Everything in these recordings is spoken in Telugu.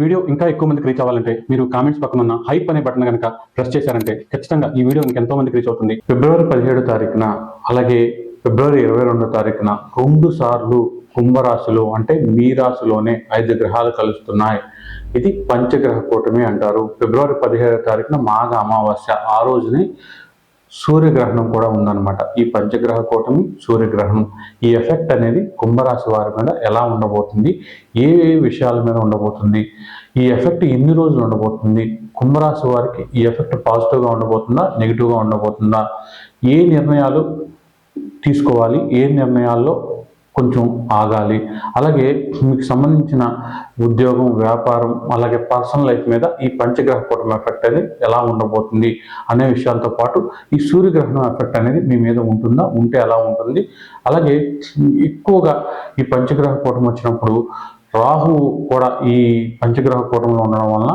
వీడియో ఇంకా ఎక్కువ మందికి రీచ్ అవ్వాలంటే మీరు కామెంట్స్ పక్కన ఉన్న హైప్ అనే బటన్ కనుక ప్రెస్ చేశారంటే ఖచ్చితంగా ఈ వీడియో ఇంకెంతో మందికి రీచ్ అవుతుంది. ఫిబ్రవరి పదిహేడు తారీఖున అలాగే ఫిబ్రవరి ఇరవై రెండో తారీఖున రెండు సార్లు కుంభరాశిలో అంటే మీ రాశిలోనే ఐదు గ్రహాలు కలుస్తున్నాయి. ఇది పంచగ్రహ కూటమి అంటారు. ఫిబ్రవరి పదిహేడో తారీఖున మాఘ అమావాస్య ఆ రోజుని సూర్యగ్రహణం కూడా ఉందన్నమాట. ఈ పంచగ్రహ కూటమి సూర్యగ్రహణం ఈ ఎఫెక్ట్ అనేది కుంభరాశి వారి మీద ఎలా ఉండబోతుంది? ఏ ఏ విషయాల మీద ఉండబోతుంది? ఈ ఎఫెక్ట్ ఎన్ని రోజులు ఉండబోతుంది? కుంభరాశి వారికి ఈ ఎఫెక్ట్ పాజిటివ్గా ఉండబోతుందా? నెగిటివ్గా ఉండబోతుందా? ఏ నిర్ణయాలు తీసుకోవాలి? ఏ నిర్ణయాల్లో కొంచెం ఆగాలి. అలాగే మీకు సంబంధించిన ఉద్యోగం వ్యాపారం అలాగే పర్సనల్ లైఫ్ మీద ఈ పంచగ్రహ కూటమి ఎఫెక్ట్ అనేది ఎలా ఉండబోతుంది అనే విషయాలతో పాటు ఈ సూర్యగ్రహణం ఎఫెక్ట్ అనేది మీ మీద ఉంటుందా? ఉంటే ఎలా ఉంటుంది? అలాగే ఎక్కువగా ఈ పంచగ్రహ కూటమి వచ్చినప్పుడు రాహువు కూడా ఈ పంచగ్రహ కూటమిలో ఉండడం వలన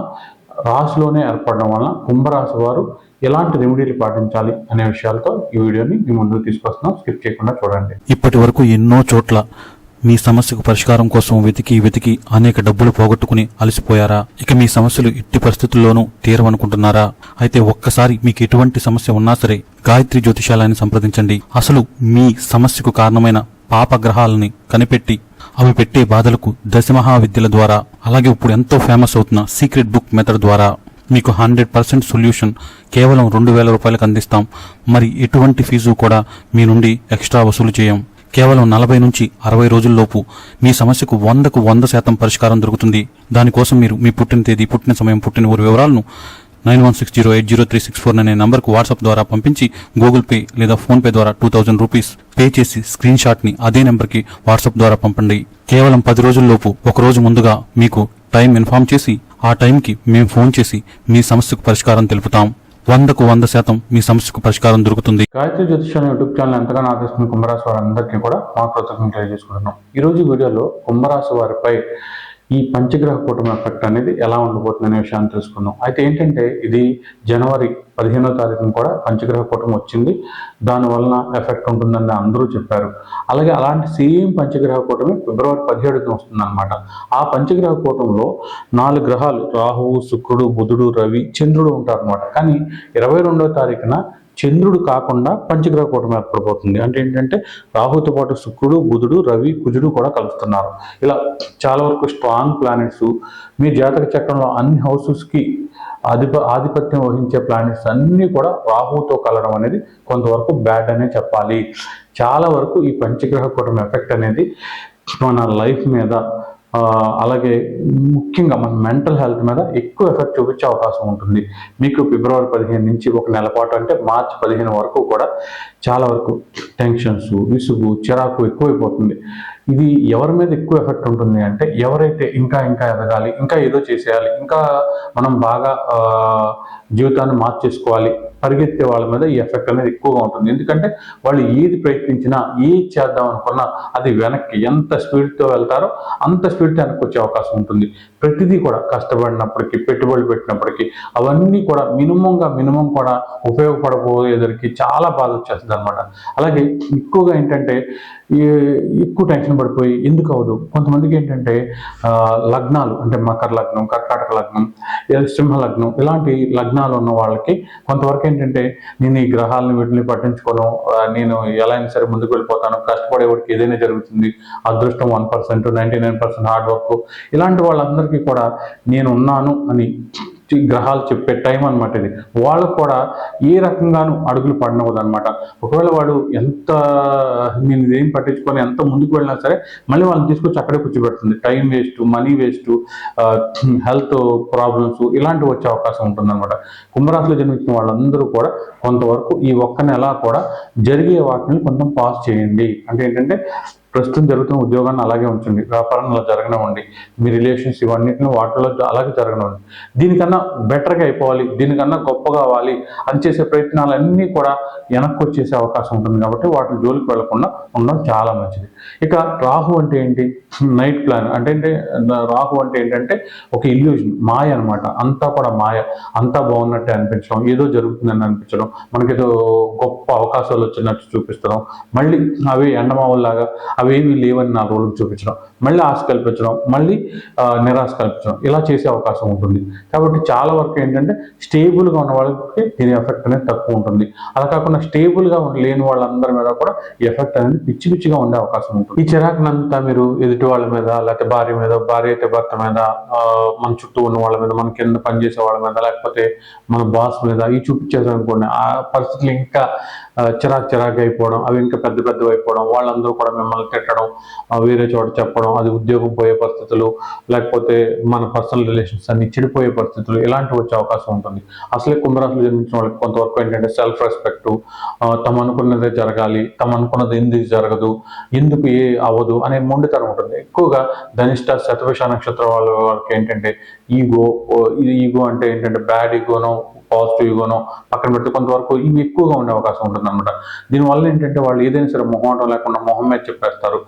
రాశిలోనే ఏర్పడడం వలన కుంభరాశి వారు ఎలాంటి రెమెడీలు పాటించాలి అనే విషయాలతో ఈ వీడియోని మీ ముందుకు తీసుకొస్తున్నాం. స్కిప్ చేయకుండా చూడండి. ఇప్పటి వరకు ఎన్నో చోట్ల మీ సమస్యకు పరిష్కారం కోసం వెతికి వెతికి అనేక డబ్బులు పోగొట్టుకుని అలసిపోయారా? ఇక మీ సమస్యలు ఎట్టి పరిస్థితుల్లోనూ తీరవనుకుంటున్నారా? అయితే ఒక్కసారి మీకు ఎటువంటి సమస్య ఉన్నా సరే గాయత్రి జ్యోతిషాలయాన్ని సంప్రదించండి. అసలు మీ సమస్యకు కారణమైన పాపగ్రహాలని కనిపెట్టి అవి పెట్టే బాధలకు దశమహా విద్యల ద్వారా అలాగే ఇప్పుడు ఎంతో ఫేమస్ అవుతున్న సీక్రెట్ బుక్ మెథడ్ ద్వారా మీకు హండ్రెడ్ పర్సెంట్ సొల్యూషన్ కేవలం రెండు వేల రూపాయలకు అందిస్తాం. మరి ఎటువంటి ఫీజు కూడా మీ నుండి ఎక్స్ట్రా వసూలు చేయం. కేవలం నలభై నుంచి అరవై రోజుల్లోపు మీ సమస్యకు వందకు వంద శాతం పరిష్కారం దొరుకుతుంది. దానికోసం మీరు మీ పుట్టిన తేదీ పుట్టిన సమయం పుట్టిన ఊరి వివరాలను nine one six zero eight zero three six four అనే నంబర్కు వాట్సాప్ ద్వారా పంపించి గూగుల్ పే లేదా ఫోన్ పే ద్వారా టూ థౌజండ్ రూపీస్ పే చేసి స్క్రీన్ షాట్ని అదే నెంబర్కి వాట్సాప్ ద్వారా పంపండి. కేవలం పది రోజుల్లోపు ఒక రోజు ముందుగా మీకు టైం ఇన్ఫార్మ్ చేసి ఆ టైంకి మేము ఫోన్ చేసి మీ సమస్యకు పరిష్కారం తెలుపుతాం. వందకు వంద శాతం మీ సమస్యకు పరిష్కారం దొరుకుతుంది. గాయత్రి జ్యోతిషం యూట్యూబ్ ఛానల్ ఎంతగానో ఆదరిస్తున్న కుంభరాశి వారందరికీ కూడా మా కృతజ్ఞతలు తెలియజేసుకుంటున్నాం. ఈ రోజు వీడియోలో కుంభరాశి వారిపై ఈ పంచగ్రహ కూటమి ఎఫెక్ట్ అనేది ఎలా ఉండబోతుంది అనే విషయాన్ని తెలుసుకుందాం. అయితే ఏంటంటే ఇది జనవరి పదిహేనో తారీఖున కూడా పంచగ్రహ కూటమి వచ్చింది. దానివలన ఎఫెక్ట్ ఉంటుందని అందరూ చెప్పారు. అలాగే అలాంటి సేమ్ పంచగ్రహ కూటమి ఫిబ్రవరి పదిహేడున వస్తుందన్నమాట. ఆ పంచగ్రహ కూటంలో నాలుగు గ్రహాలు రాహువు శుక్రుడు బుధుడు రవి చంద్రుడు ఉంటారన్నమాట. కానీ ఇరవై రెండో తారీఖున చంద్రుడు కాకుండా పంచగ్రహ కూటమి ఏర్పడిపోతుంది అంటే ఏంటంటే రాహుతో పాటు శుక్రుడు బుధుడు రవి కుజుడు కూడా కలుస్తున్నారు. ఇలా చాలా వరకు స్ట్రాంగ్ ప్లానెట్స్ మీ జాతక చక్రంలో అన్ని హౌసెస్కి ఆధిప ఆధిపత్యం వహించే ప్లానెట్స్ అన్నీ కూడా రాహుతో కలవడం అనేది కొంతవరకు బ్యాడ్ అనే చెప్పాలి. చాలా వరకు ఈ పంచగ్రహ కూటమి ఎఫెక్ట్ అనేది మన లైఫ్ మీద అలాగే ముఖ్యంగా మన మెంటల్ హెల్త్ మీద ఎక్కువ ఎఫెక్ట్ చూపించే అవకాశం ఉంటుంది. మీకు ఫిబ్రవరి పదిహేను నుంచి ఒక నెల పాటు అంటే మార్చి పదిహేను వరకు కూడా చాలా వరకు టెన్షన్స్ విసుగు చిరాకు ఎక్కువైపోతుంది. ఇది ఎవరి మీద ఎక్కువ ఎఫెక్ట్ ఉంటుంది అంటే ఎవరైతే ఇంకా ఇంకా ఎదగాలి ఇంకా ఏదో చేసేయాలి ఇంకా మనం బాగా జీవితాన్ని మార్చేసుకోవాలి పరిగెత్తే వాళ్ళ మీద ఈ ఎఫెక్ట్ అనేది ఎక్కువగా ఉంటుంది. ఎందుకంటే వాళ్ళు ఏది ప్రయత్నించినా ఏది చేద్దాం అనుకున్నా అది వెనక్కి ఎంత స్పీడ్తో వెళ్తారో అంత స్పీడ్తో వెనక్కి వచ్చే అవకాశం ఉంటుంది. ప్రతిదీ కూడా కష్టపడినప్పటికీ పెట్టుబడులు పెట్టినప్పటికీ అవన్నీ కూడా మినిమంగా మినిమం కూడా ఉపయోగపడబోయేదరికి చాలా బాధ వచ్చేస్తుంది అనమాట అలాగే ఎక్కువగా ఏంటంటే ఎక్కువ టెన్షన్ పడిపోయి ఎందుకు అవదు కొంతమందికి ఏంటంటే లగ్నాలు అంటే మకర లగ్నం కర్కాటక లగ్నం సింహ లగ్నం ఇలాంటి లగ్నాలు ఉన్న వాళ్ళకి కొంతవరకు ఏంటంటే నేను ఈ గ్రహాలను వీటిని పట్టించుకోను నేను ఎలా అయినా సరే ముందుకు వెళ్ళిపోతాను కష్టపడేవాడికి ఏదైనా జరుగుతుంది అదృష్టం one percent ninety nine percent hard work ఇలాంటి వాళ్ళందరికీ కూడా నేను ఉన్నాను అని గ్రహాలు చెప్పే టైం అనమాట ఇది. వాళ్ళకు కూడా ఏ రకంగానూ అడుగులు పడినవద్దు అనమాట ఒకవేళ వాడు ఎంత నేను ఇదేం పట్టించుకొని ఎంత ముందుకు వెళ్ళినా సరే మళ్ళీ వాళ్ళని తీసుకొచ్చి అక్కడే కూర్చోబెడుతుంది. Time waste money waste health problems ఇలాంటివి వచ్చే అవకాశం ఉంటుందన్నమాట. కుంభరాశిలో జన్మించిన వాళ్ళందరూ కూడా కొంతవరకు ఈ ఒక్క నెల కూడా జరిగే వాటిని కొంచెం పాస్ చేయండి. అంటే ఏంటంటే ప్రస్తుతం జరుగుతున్న ఉద్యోగాన్ని అలాగే ఉంచండి వ్యాపారం అలా జరగనివ్వండి మీ రిలేషన్స్ ఇవన్నిటిని వాటిలో అలాగే జరగనివ్వండి దీనికన్నా బెటర్గా అయిపోవాలి దీనికన్నా గొప్పగా అవ్వాలి అని చేసే ప్రయత్నాలన్నీ కూడా వెనక్కి వచ్చేసే అవకాశం ఉంటుంది కాబట్టి వాటి జోలికి వెళ్ళకుండా ఉండడం చాలా మంచిది. ఇక రాహు అంటే ఏంటి? నైట్ ప్లాన్ అంటే ఏంటి? రాహు అంటే ఏంటంటే ఒక ఇల్యూషన్ మాయ అనమాట అంతా కూడా మాయ. అంతా బాగున్నట్టే అనిపించడం ఏదో జరుగుతుందని అనిపించడం మనకేదో గొప్ప అవకాశాలు వచ్చినట్టు చూపిస్తడం మళ్ళీ అవి ఎండమావుల్లాగా అవేమీ లేవని నాలుగు రోజులకు చూపించడం మళ్ళీ ఆశ కల్పించడం మళ్ళీ నిరాశ కల్పించడం ఇలా చేసే అవకాశం ఉంటుంది. కాబట్టి చాలా వరకు ఏంటంటే స్టేబుల్గా ఉన్న వాళ్ళకి దీని ఎఫెక్ట్ అనేది తక్కువ ఉంటుంది. అలా కాకుండా స్టేబుల్గా లేని వాళ్ళందరి మీద కూడా ఈ ఎఫెక్ట్ అనేది పిచ్చి పిచ్చిగా ఉండే అవకాశం ఉంటుంది. ఈ చిరాకునంతా మీరు ఎదుటి వాళ్ళ మీద లేకపోతే భార్య మీద భార్య అయితే భర్త మీద మన చుట్టూ ఉన్న వాళ్ళ మీద మన కింద పనిచేసే వాళ్ళ మీద లేకపోతే మన బాస్ మీద ఈ చూపించేదనుకోండి ఆ పరిస్థితులు ఇంకా చిరాకు చిరాకు అయిపోవడం అవి ఇంకా పెద్ద పెద్దవి అయిపోవడం వాళ్ళందరూ కూడా మిమ్మల్ని తిట్టడం వేరే చోట చెప్పడం అది ఉద్యోగం పోయే పరిస్థితులు లేకపోతే మన పర్సనల్ రిలేషన్స్ అన్ని చెడిపోయే పరిస్థితులు ఇలాంటివి వచ్చే అవకాశం ఉంటుంది. అసలే కుంభరాశులు జన్మించిన వాళ్ళకి కొంతవరకు ఏంటంటే సెల్ఫ్ రెస్పెక్ట్ తమ అనుకున్నదే జరగాలి తమ అనుకున్నది ఎందుకు జరగదు ఎందుకు ఏ అవ్వదు అనే మొండితనం ఉంటుంది. ఎక్కువగా ధనిష్ట శతవిష నక్షత్రం వాళ్ళ వాళ్ళకి ఏంటంటే ఈగో ఈగో అంటే ఏంటంటే బ్యాడ్ ఈగోనో పాజిటివ్ ఈగోనో పక్కన పెడితే కొంతవరకు ఇవి ఎక్కువగా ఉండే అవకాశం ఉంటుంది అనమాట దీనివల్ల ఏంటంటే వాళ్ళు ఏదైనా సరే మొహమాటం లేకుండా మొహం మీద చెప్పేస్తారు.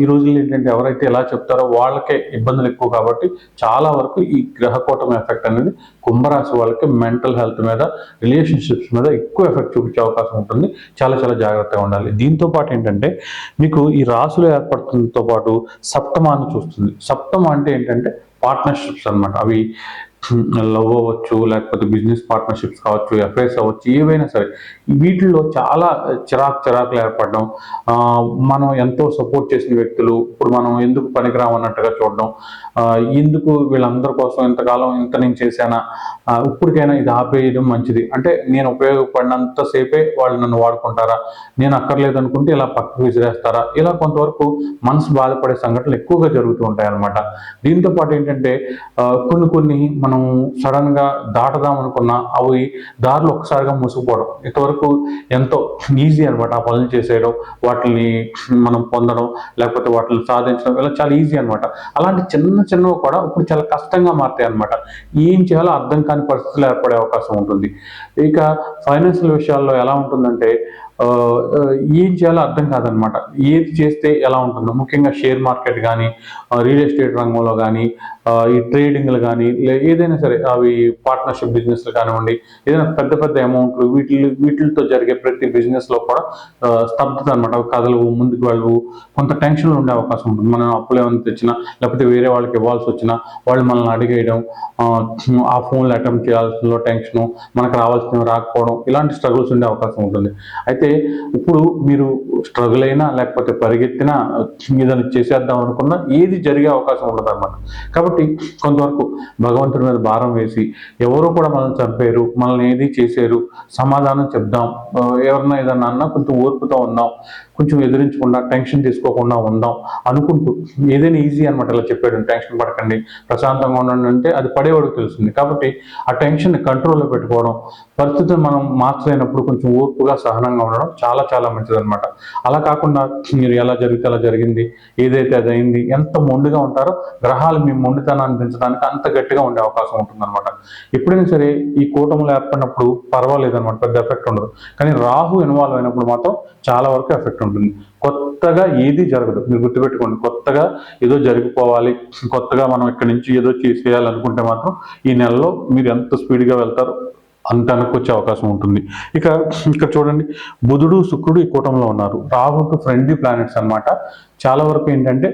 ఈ- రోజుల్లో ఏంటంటే ఎవరైతే ఎలా చెప్తారో వాళ్ళకే ఇబ్బందులు ఎక్కువ కాబట్టి చాలా వరకు ఈ గ్రహకూటమి ఎఫెక్ట్ అనేది కుంభరాశి వాళ్ళకి మెంటల్ హెల్త్ మీద రిలేషన్షిప్స్ మీద ఎక్కువ ఎఫెక్ట్ చూపించే అవకాశం ఉంటుంది. చాలా చాలా జాగ్రత్తగా ఉండాలి. దీంతో పాటు ఏంటంటే మీకు ఈ రాసులు ఏర్పడుతుందితో పాటు సప్తమాన్ని చూస్తుంది. సప్తమ అంటే ఏంటంటే పార్ట్నర్షిప్స్ అన్నమాట. అవి లవ్ అవ్వచ్చు లేకపోతే బిజినెస్ పార్ట్నర్షిప్స్ కావచ్చు ఎఫ్ఐఎస్ అవ్వచ్చు ఏవైనా సరే వీటిల్లో చాలా చిరాకు చిరాకులు ఏర్పడడం మనం ఎంతో సపోర్ట్ చేసిన వ్యక్తులు ఇప్పుడు మనం ఎందుకు పనికిరామన్నట్టుగా చూడడం ఎందుకు వీళ్ళందరి కోసం ఇంతకాలం ఇంత నేను చేశానా ఇప్పటికైనా ఇది ఆపేయడం మంచిది. అంటే నేను ఉపయోగపడినంత సేపే వాళ్ళు నన్ను వాడుకుంటారా నేను అక్కర్లేదు అనుకుంటే ఇలా పక్కకు విసిరేస్తారా ఇలా కొంతవరకు మనసు బాధపడే సంఘటనలు ఎక్కువగా జరుగుతూ ఉంటాయి అన్నమాట దీంతో పాటు ఏంటంటే కొన్ని కొన్ని మనం సడన్గా దాటదాం అనుకున్నా అవి దారులు ఒక్కసారిగా మూసుకుపోవడం. ఇంతవరకు ఎంతో ఈజీ అనమాట ఆ పనులు చేసేయడం వాటిని మనం పొందడం లేకపోతే వాటిని సాధించడం ఇలా చాలా ఈజీ అనమాట అలాంటి చిన్న చిన్నవి కూడా ఇప్పుడు చాలా కష్టంగా మారుతాయి అనమాట ఏం చేయాలో అర్థం కాని పరిస్థితులు ఏర్పడే అవకాశం ఉంటుంది. ఇక ఫైనాన్షియల్ విషయాల్లో ఎలా ఉంటుందంటే ఏం చేయాలో అర్థం కాదనమాట. ఏది చేస్తే ఎలా ఉంటుందో. ముఖ్యంగా షేర్ మార్కెట్ కానీ రియల్ ఎస్టేట్ రంగంలో కానీ ఈ ట్రేడింగ్లు కానీ ఏదైనా సరే అవి పార్ట్నర్షిప్ బిజినెస్లు కానివ్వండి ఏదైనా పెద్ద పెద్ద అమౌంట్లు వీటి వీటితో జరిగే ప్రతి బిజినెస్లో కూడా స్తబ్దత అనమాట కదలవు ముందుకు వెళ్ళవు కొంత టెన్షన్లు ఉండే అవకాశం ఉంటుంది. మనం అప్పులు ఏమైనా తెచ్చినా లేకపోతే వేరే వాళ్ళకి ఇవ్వాల్సి వచ్చినా వాళ్ళు మనల్ని అడిగేయడం ఆ, ఫోన్లు అటెంప్ట్ చేయాల్సిన టెన్షను మనకు రావాల్సినవి రాకపోవడం ఇలాంటి స్ట్రగుల్స్ ఉండే అవకాశం ఉంటుంది. అయితే ఇప్పుడు మీరు స్ట్రగుల్ అయినా లేకపోతే పరిగెత్తినా ఏదైనా చేసేద్దాం అనుకున్నా ఏది జరిగే అవకాశం ఉండదు అనమాట కాబట్టి కొంతవరకు భగవంతుడి మీద భారం వేసి ఎవరు కూడా మనల్ని చంపారు మనల్ని ఏది చేశారు సమాధానం చెప్దాం. ఎవరన్నా ఏదన్నా అన్నా కొంచెం ఓర్పుతో ఉందాం కొంచెం ఎదిరించకుండా టెన్షన్ తీసుకోకుండా ఉందాం అనుకుంటూ ఏదైనా ఈజీ అనమాట ఇలా చెప్పాడు టెన్షన్ పడకండి ప్రశాంతంగా ఉండండి అంటే అది పడేవాడికి తెలుస్తుంది. కాబట్టి ఆ టెన్షన్ కంట్రోల్లో పెట్టుకోవడం పరిస్థితిని మనం మార్చలేనప్పుడు కొంచెం ఓర్పుగా సహనంగా ఉండడం చాలా చాలా మంచిది అనమాట అలా కాకుండా మీరు ఎలా జరిగితే అలా జరిగింది ఏదైతే అది అయింది ఎంత మొండిగా ఉంటారో గ్రహాలు మీ మొండితనాన్ని పెంచడానికి అంత గట్టిగా ఉండే అవకాశం ఉంటుందన్నమాట. ఎప్పుడైనా సరే ఈ కూటములు ఏర్పడినప్పుడు పర్వాలేదు అనమాట పెద్ద ఎఫెక్ట్ ఉండదు. కానీ రాహు ఇన్వాల్వ్ అయినప్పుడు మాత్రం చాలా వరకు ఎఫెక్ట్ ఉంటుంది. కొత్తగా ఏది జరగదు. మీరు గుర్తుపెట్టుకోండి కొత్తగా ఏదో జరిగిపోవాలి కొత్తగా మనం ఇక్కడి నుంచి ఏదో చేసేయాలనుకుంటే మాత్రం ఈ నెలలో మీరు ఎంత స్పీడ్గా వెళ్తారో అంత వెనక్కి అవకాశం ఉంటుంది. ఇక ఇక్కడ చూడండి బుధుడు శుక్రుడు ఈ కూటంలో ఉన్నారు. రాహుకు ఫ్రెండ్లీ ప్లానెట్స్ అన్నమాట. చాలా వరకు ఏంటంటే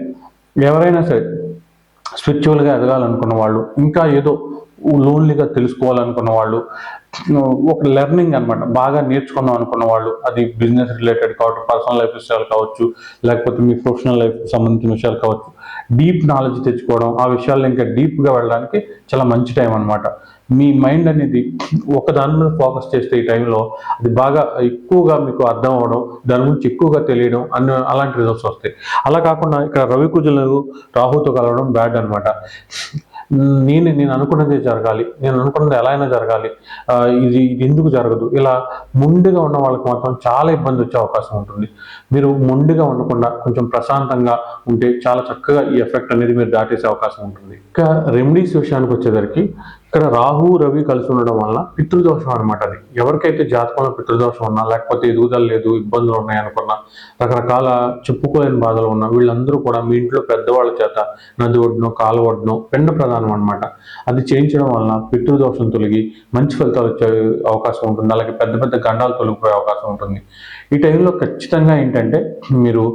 ఎవరైనా సరే స్పిరిచువల్గా ఎదగాలనుకున్న వాళ్ళు ఇంకా ఏదో లోన్లీగా తెలుసుకోవాలనుకున్న వాళ్ళు ఒక లెర్నింగ్ అనమాట బాగా నేర్చుకుందాం అనుకున్న వాళ్ళు అది బిజినెస్ రిలేటెడ్ కావచ్చు పర్సనల్ లైఫ్ విషయాలు కావచ్చు లేకపోతే మీ ప్రొఫెషనల్ లైఫ్ సంబంధించిన విషయాలు కావచ్చు. డీప్ నాలెడ్జ్ తెచ్చుకోవడం ఆ విషయాల్లో ఇంకా డీప్గా వెళ్ళడానికి చాలా మంచి టైం అనమాట మీ మైండ్ అనేది ఒక దాని మీద ఫోకస్ చేస్తే ఈ టైంలో అది బాగా ఎక్కువగా మీకు అర్థం అవ్వడం దాని గురించి ఎక్కువగా తెలియడం అన్న అలాంటి రిజల్ట్స్ వస్తాయి. అలా కాకుండా ఇక్కడ రవి కుజులు రాహుతో కలవడం బ్యాడ్ అనమాట నేను నేను అనుకున్నదే జరగాలి నేను అనుకున్నది ఎలా అయినా జరగాలి ఇది ఇది ఎందుకు జరగదు? ఇలా ముందుగా ఉన్న వాళ్ళకి మాత్రం చాలా ఇబ్బంది వచ్చే అవకాశం ఉంటుంది. మీరు ముందుగా ఉండకుండా కొంచెం ప్రశాంతంగా ఉంటే చాలా చక్కగా ఈ ఎఫెక్ట్ అనేది మీరు దాటేసే అవకాశం ఉంటుంది. ఇంకా రెమెడీస్ విషయానికి వచ్చేసరికి ఇక్కడ రాహు రవి కలిసి ఉండడం వల్ల పితృదోషం అనమాట అది. ఎవరికైతే జాతకంలో పితృదోషం ఉన్నా లేకపోతే ఎదుగుదల లేదు ఇబ్బందులు ఉన్నాయనుకున్నా రకరకాల చెప్పుకోలేని బాధలు ఉన్నా వీళ్ళందరూ కూడా మీ ఇంట్లో పెద్దవాళ్ళ చేత నది ఒడ్డును కాలు ఒడ్డును పిండ ప్రధానం అనమాట అది చేయించడం వలన పితృదోషం తొలగి మంచి ఫలితాలు వచ్చే అవకాశం ఉంటుంది. అలాగే పెద్ద పెద్ద గండాలు తొలగిపోయే అవకాశం ఉంటుంది. ఈ టైంలో ఖచ్చితంగా ఏంటంటే మీరు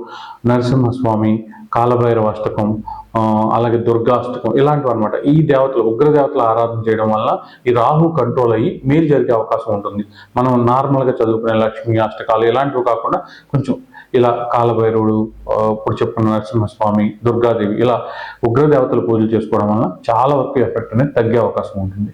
నరసింహస్వామి కాలభైరవ అష్టకం అలాగే దుర్గాష్టకం ఇలాంటివి అనమాట ఈ దేవతలు ఉగ్రదేవతలు ఆరాధన చేయడం వల్ల ఈ రాహు కంట్రోల్ అయ్యి మేలు జరిగే అవకాశం ఉంటుంది. మనం నార్మల్గా చదువుకునే లక్ష్మి అష్టకాలు ఇలాంటివి కాకుండా కొంచెం ఇలా కాలభైరవుడు ఇప్పుడు చెప్పుకున్న నరసింహస్వామి దుర్గాదేవి ఇలా ఉగ్రదేవతలు పూజలు చేసుకోవడం వల్ల చాలా వరకు ఎఫెక్ట్ అనేది తగ్గే అవకాశం ఉంటుంది.